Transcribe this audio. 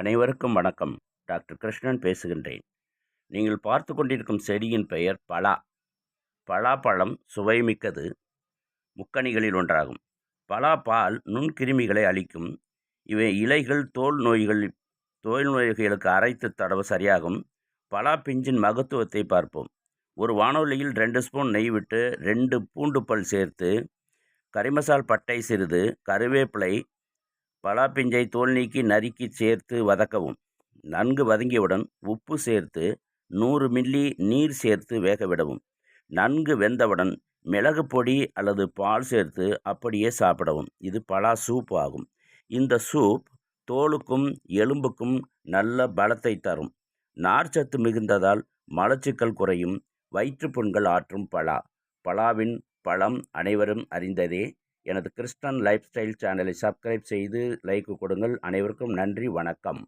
அனைவருக்கும் வணக்கம். டாக்டர் கிருஷ்ணன் பேசுகின்றேன். நீங்கள் பார்த்து கொண்டிருக்கும் செடியின் பெயர் பலா. பலாப்பழம் சுவைமிக்கது. முக்கணிகளில் ஒன்றாகும். பலாப்பால் நுண்கிருமிகளை அளிக்கும் இவை இலைகள் தோல் நோய்கள் தோல் நோய்களுக்கு அரைத்து தடவை சரியாகும். பலா பிஞ்சின் மகத்துவத்தை பார்ப்போம். ஒரு வானொலியில் ரெண்டு ஸ்பூன் நெய் விட்டு ரெண்டு பூண்டு பல் சேர்த்து கரிமசால் பட்டை சிறிது கருவேப்பிலை பலாப்பிஞ்சை தோல் நீக்கி நறுக்கி சேர்த்து வதக்கவும். நன்கு வதங்கியவுடன் உப்பு சேர்த்து நூறு மில்லி நீர் சேர்த்து வேக விடவும். நன்கு வெந்தவுடன் மிளகு பொடி அல்லது பால் சேர்த்து அப்படியே சாப்பிடவும். இது பலா சூப் ஆகும். இந்த சூப் தோலுக்கும் எலும்புக்கும் நல்ல பலத்தை தரும். நார்ச்சத்து மிகுந்ததால் மலச்சிக்கல் குறையும். வயிற்றுப்புண்கள் ஆற்றும் பலா. பலாவின் பழம் அனைவரும் அறிந்ததே. எனது கிறிஸ்டன் லைஃப் ஸ்டைல் சேனலை சப்ஸ்கிரைப் செய்து லைக் கொடுங்கள். அனைவருக்கும் நன்றி. வணக்கம்.